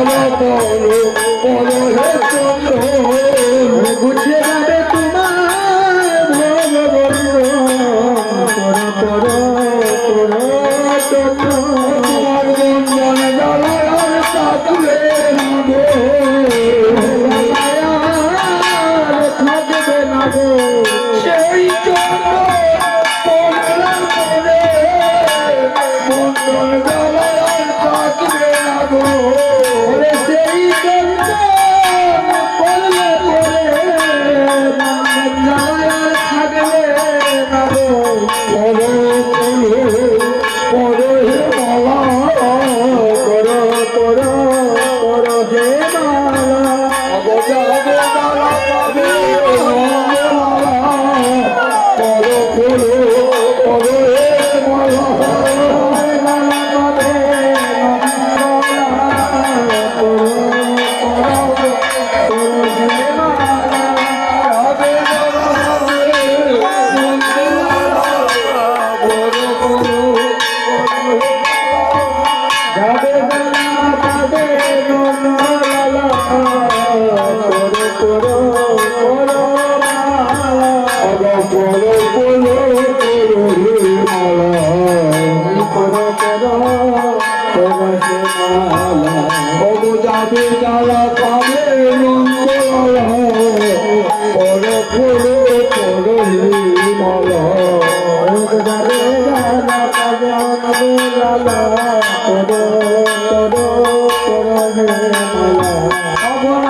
পর পর পর যাবে যারা পাবে নন্দলালা পর পর পর মালা অবরাম চোখে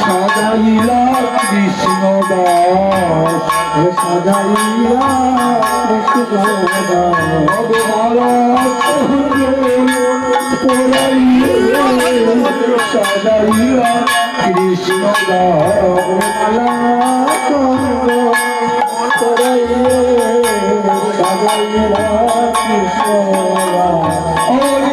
সাজাইলা কৃষ্ণ দাস সাজাইয়া কৃষ্ণ ভগবালা সাজাইলা কৃষ্ণ দাস ওই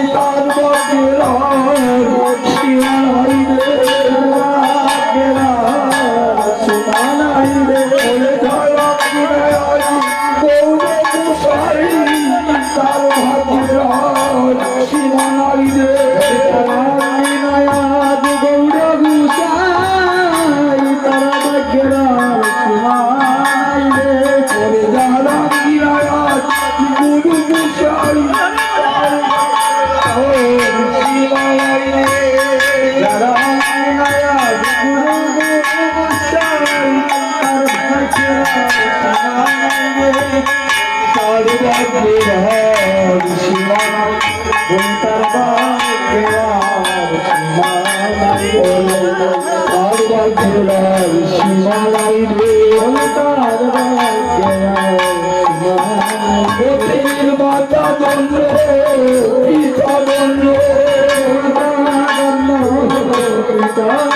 Stop.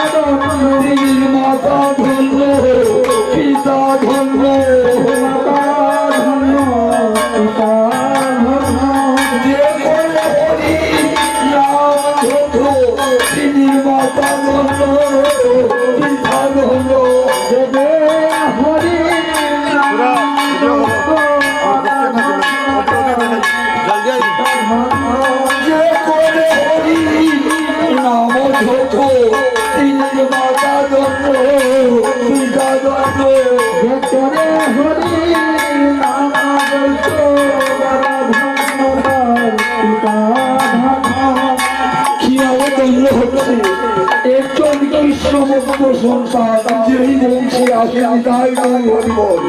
সন্তান যেই বংশে আসেন তাই হরিবল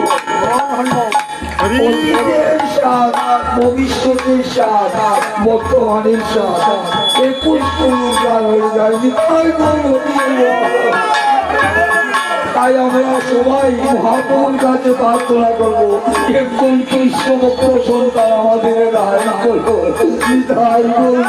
ভবিষ্যতের স্বাদ বর্তমানের স্বাদ একুশ পুরস্কার হয়ে যায়নি তাই আমরা সবাই মহাপুর কাছে প্রার্থনা করব একজন কৃষ্ণভক্ত সন্তান আমাদের দান করব তাই করব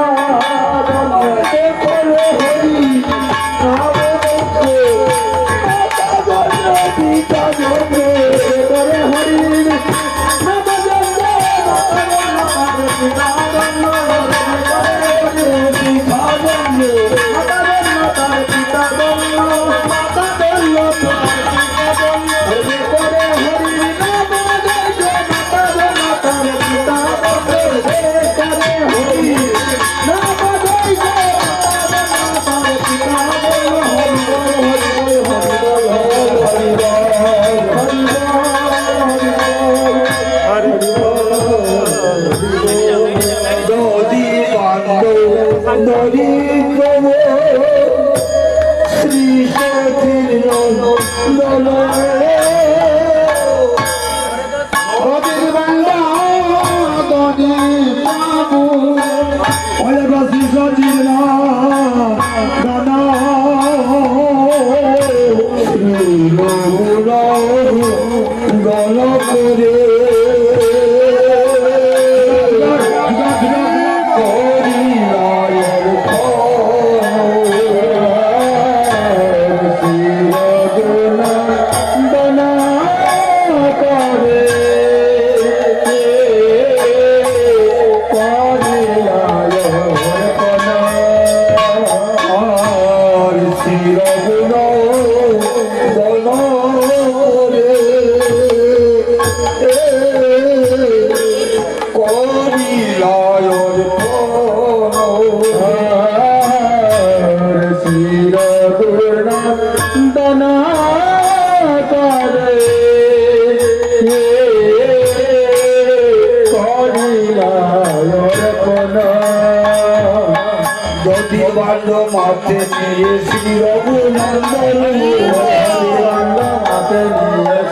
গল করে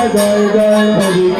Jai Jai Jai Hari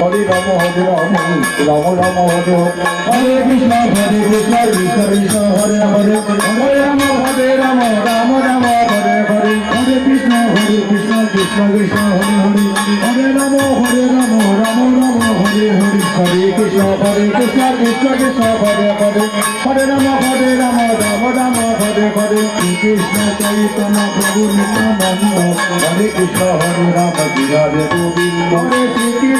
হরে রাম হরে রাম রাম রাম, হরে হরে। কৃষ্ণ হরে কৃষ্ণ কৃষ্ণ কৃষ্ণ, হরে হরে। হরে রাম হরে রাম রাম রাম, হরে হরে। হরে কৃষ্ণ হরে কৃষ্ণ কৃষ্ণ কৃষ্ণ, হরে হরে। হরে রাম হরে রাম রাম রাম, হরে হরে। হরে কৃষ্ণ হরে কৃষ্ণ কৃষ্ণ কৃষ্ণ, হরে হরে। হরে রাম হরে রাম রাম রাম, হরে হরে। কৃষ্ণ, চৈতন্য, প্রভু নিত্যানন্দ হরে কৃষ্ণ, হরে রাম বিরাজে গোবিন্দ। হরে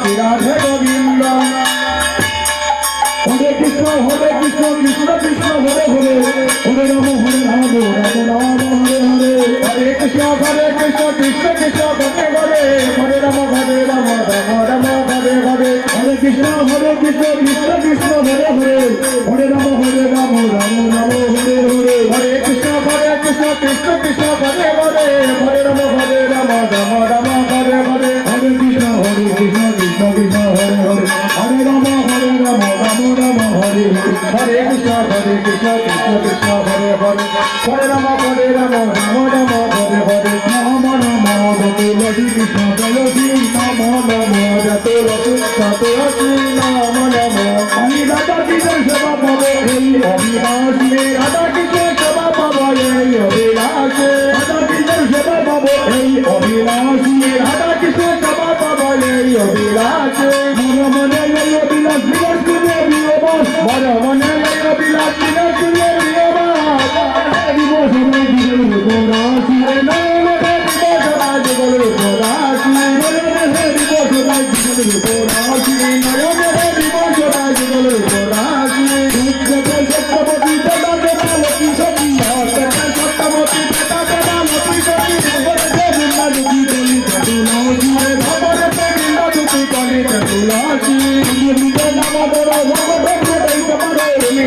শ্রীরাধে গোবিন্দ। হরে কৃষ্ণ হরে কৃষ্ণ কৃষ্ণ কৃষ্ণ, হরে হরে। হরে রাম হরে রাম রাম রাম, হরে হরে। হরে কৃষ্ণ হরে কৃষ্ণ কৃষ্ণ কৃষ্ণ হরে হরে হরে রাম হরে রাম রাম রাম, হরে হরে হরে। কৃষ্ণ হরে কৃষ্ণ কৃষ্ণ কৃষ্ণ, হরে হরে। হরে রাম হরে রাম রাম রাম, হরে হরে। হরে কৃষ্ণ হরে কৃষ্ণ কৃষ্ণ কৃষ্ণ হরে হরে কৃষ্ণ কৃষ্ণ কৃষ্ণ হরে হরে হরে রাম হরে রাম রাম রাম হরে হরে নাম নাম তুলসী কৃষ্ণ তুলসী নাম নাম তুলসী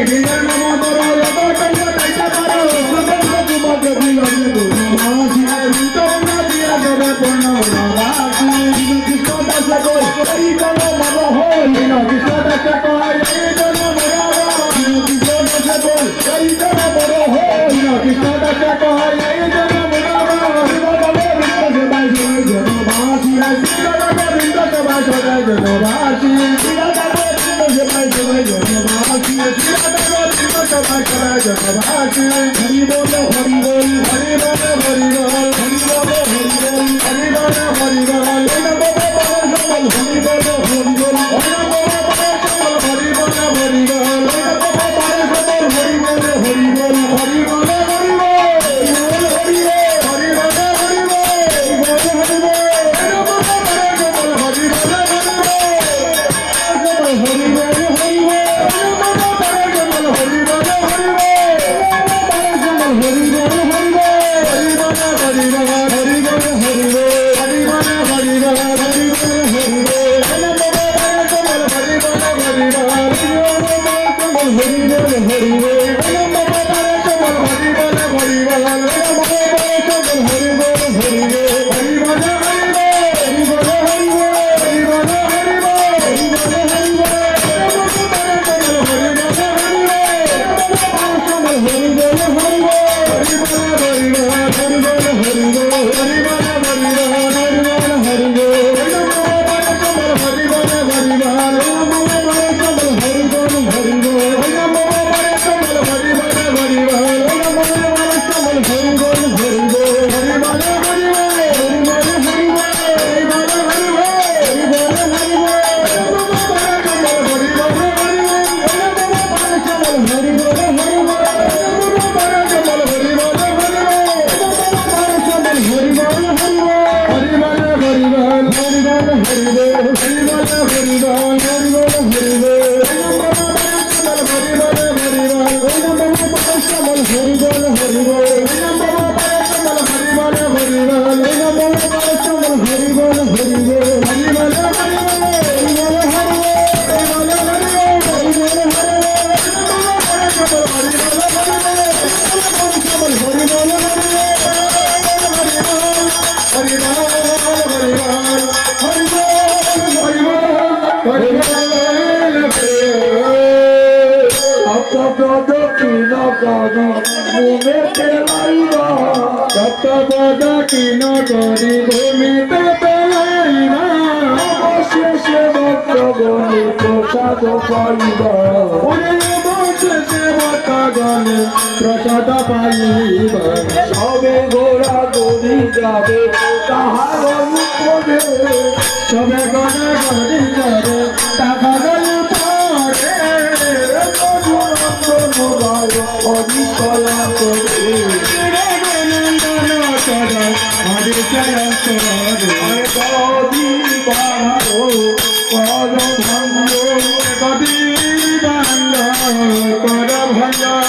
Thank you. Hari Bol Hari Bol Hari Bol Hari Bol মুমে পেলাইবা সপ্তপদ কিন করি ভূমিতে পেলাইবা অবশেষে ভক্তগণে প্রসাদ পাইবা অবশেষে ভক্তগণে প্রসাদ পাইবা সবে গোড়া গড়ি যাবে তাহার সবে গণে গণি হরিকলা করে নন্দন করে হরি চরণ করে গদি বাহারো পর ভঙ্গ কবি বান্ধ কর ভজন